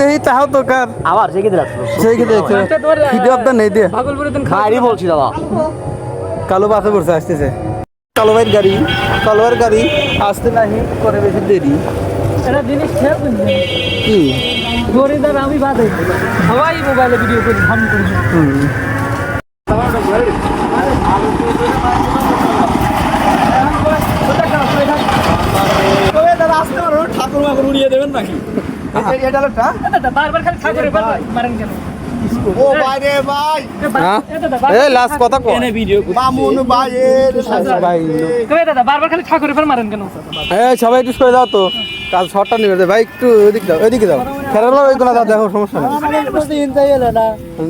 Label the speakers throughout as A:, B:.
A: দেখি তাহাও তো কার।
B: আবার সে কি দিলাম
A: সেই কি দেখছে ভিডিও আপনার নেই দিয়ে।
C: ভাগলপুরে দিন
B: বাইরে বলছি দাদা।
A: কালো বাসে পড়ছে আসতেছে। কালো ভাইয়ের গাড়ি কালো ভাইয়ের গাড়ি আসতে নাহি করে বেশি দেরি।
C: এটা জিনিস খেয়ে বুঝলেন
A: কি?
C: গরিদার আমি বাদে। সবাই মোবাইলে ভিডিও করে ধাম করি।
A: হুম। এটা
C: বারবার খালি ঠাকুরের মারেন কেন?
D: ও বাইরে ভাই
A: হ্যাঁ?
C: এটা দাদা
A: এই লাস্ট কথা কো
D: মামুন ভাইয়ের
A: ভাই
C: কই দাদা বারবার খালি ঠাকুরের ফের মারেন কেন?
A: এই সবাই একটু সরে দাও তো। কাজ নিবে। ভাই একটু ওইদিকে দাও ওইদিকে দাও খেলার ওই কোনো দাও দেখো সমস্যা নেই।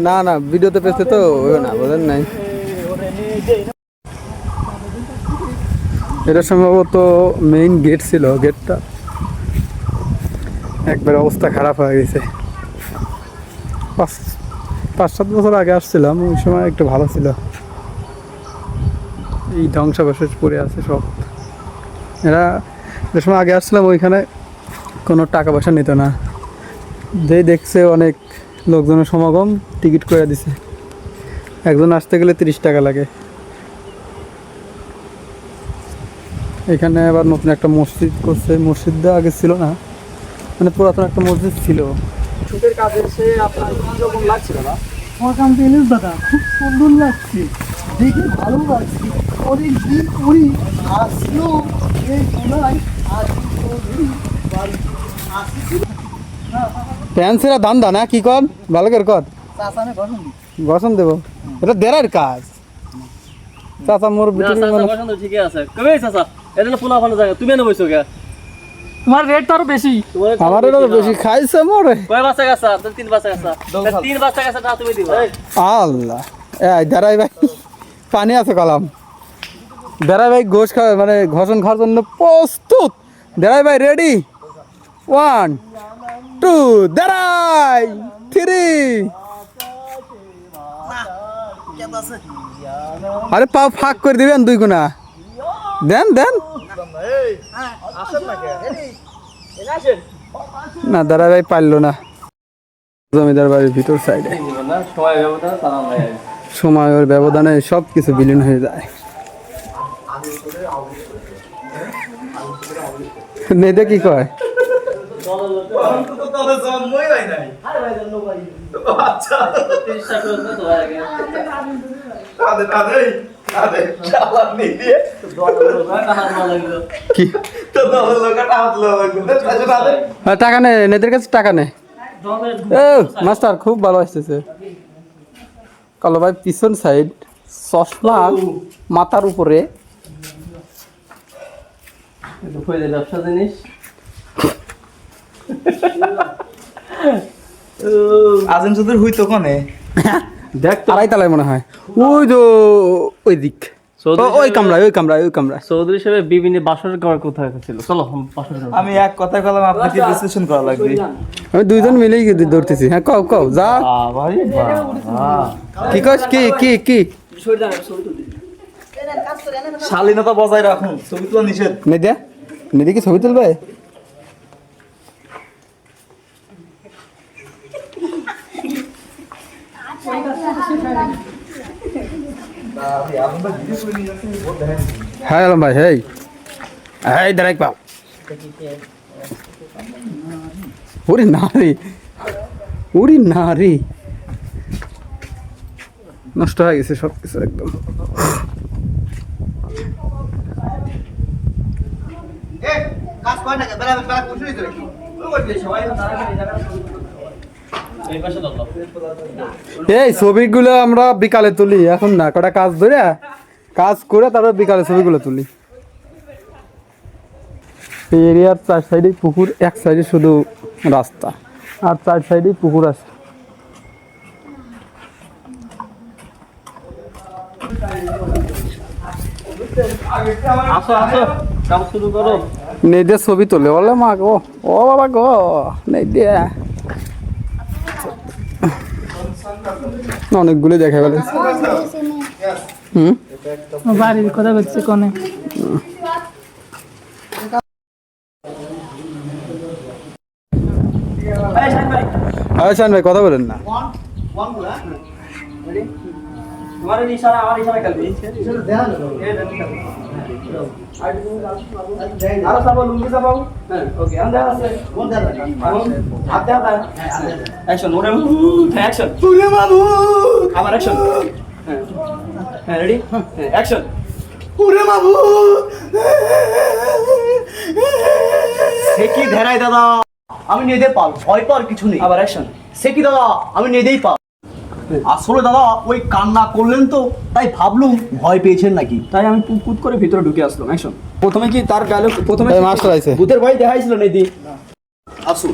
A: না। না ভিডিওতে তো ওই না বোঝেন নাই। এটা সম্ভবত মেইন গেট ছিল গেটটা একবার অবস্থা খারাপ হয়ে গেছে। পাঁচ পাঁচ সাত বছর আগে আসছিলাম, ওই সময় একটু ভালো ছিল। এই ধ্বংসাবশেষ পড়ে আছে সব। এরা যে সময় আগে আসছিলাম, ওইখানে কোনো টাকা পয়সা নিত না। যেই দেখছে অনেক লোকজনের সমাগম, টিকিট করে দিছে। একজন আসতে গেলে তিরিশ টাকা লাগে। এখানে আবার নতুন একটা মসজিদ করছে। মসজিদটা আগে ছিল না। মানে পুরাতন একটা মসজিদ ছিল। কাজে এসে আপনার কীরকম লাগছিল না?
C: দাদা খুব সুন্দর লাগছে। দেখে ভালো লাগছে। অনেক দিন করি আসলো এই কোনায়
A: প্যান্সেরা দান দা না? কি কর? ভালো করে কর। গসন দেব। এটা দেরার কাজ। চাচা মোর মানে
B: ঠিকই আছে। কবে চাচা? এটা পোলা ভালো জায়গা। তুমি এনে বইছো কে
C: তোমার রেট তো আরও বেশি।
A: আমার তো বেশি। খাইছে মোরে।
B: কয় বাচ্চা গেছা? তিন বাচ্চা গেছা। তিন বাচ্চা গেছা না তুমি দিবা।
A: আল্লাহ। এই দাঁড়াই ভাই। পানি আছে কলাম। দাঁড়াই ভাই গোশ খাবে মানে ঘষণ খাওয়ার জন্য প্রস্তুত। দাঁড়াই ভাই রেডি ওয়ান টু দাঁড়াই। থ্রি আরে পা ফাঁক করে দিবেন দুই গুণা। দেন দেন। না দাঁড়াই ভাই পারল না। জমিদার বাড়ির ভিতর সাইডে
B: সময় ব্যবধান তারা
A: সময়ের ব্যবধানে সব কিছু বিলীন হয়ে যায়। নেদে কি কয়? হ্যাঁ, টাকা নে নেদের কাছে টাকা নে। মাস্টার খুব ভালো আসতেছে কালো ভাই পিছন সাইড চশমা মাথার উপরে।
B: ব্যবসা জিনিস।
D: আজিম চৌধুরী হুই তো কনে?
B: দেখ
A: আড়াই তালায় মনে হয়। ওই তো ওই দিক। ওই কামরায় ওই কামরায় ওই কামরায়।
B: চৌধুরী হিসেবে বিভিন্ন বাসর ঘর কোথায় ছিল চলো বাসর
D: আমি এক কথা কলাম আপনাকে বিশ্লেষণ করা লাগবে।
A: আমি দুইজন মিলেই কিন্তু দৌড়তেছি হ্যাঁ কও কও যা। কি কস কি কি কি?
D: শালীনতা বজায় রাখুন ছবি তো নিষেধ।
A: নেদে নেদে কি ছবি তুলবে? হ্যাঁ আলম ভাই হেই এই দাঁড়াই পাও ওরে নারী ওরে নারী নষ্ট হয়ে গেছে সব কিছু একদম
D: কাজ করে না বেলা বেলা কুছুই তো কি
B: এই
A: ছবিগুলো আমরা বিকালে তুলি এখন না কটা কাজ ধরে কাজ করে তারপর বিকালে ছবিগুলো তুলি। এই এরিয়ার চার সাইডে পুকুর এক সাইডে শুধু রাস্তা আর চার সাইডে পুকুর আছে। নেই ছবি তোলে বলে মা গো ও বাবা গো নেই দিয়ে অনেকগুলো দেখা গেল হুম
C: বাড়ির কথা বলছে কোনে
A: আচ্ছা ভাই কথা বলেন না
B: তোমার ইশারা আমার ইশারা খেলবি
D: যাবে
B: আরও সাবো লুঙ্গি সাবো হ্যাঁ ওকে আন্দা আছে
D: কোন যাবে
B: হাত দে অ্যাকশন ওরে অ্যাকশন
C: ওরে বাবু
B: আবার অ্যাকশন হ্যাঁ হ্যাঁ রেডি হ্যাঁ অ্যাকশন
C: ওরে বাবু
D: সে কি ধেরাই দাদা আমি নেদে পাল ভয় পাওয়ার কিছু নেই
B: আবার অ্যাকশন
D: সে কি দাদা আমি নেদেই পাল আসলে দাদা ওই কান্না করলেন তো তাই ভাবলুম ভয় পেয়েছেন নাকি?
B: তাই আমি পুত পুত করে ভিতরে ঢুকে আসলাম অ্যাকশন প্রথমে কি তার গালে প্রথমে
A: মাস্টার আইছে।
B: ভূতের ভয় দেখাইছিল নেদি
D: আসুন।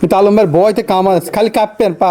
A: কিন্তু আলম ভাইয়ের বয়তে কাম আছে খালি কাঁপতেন পা।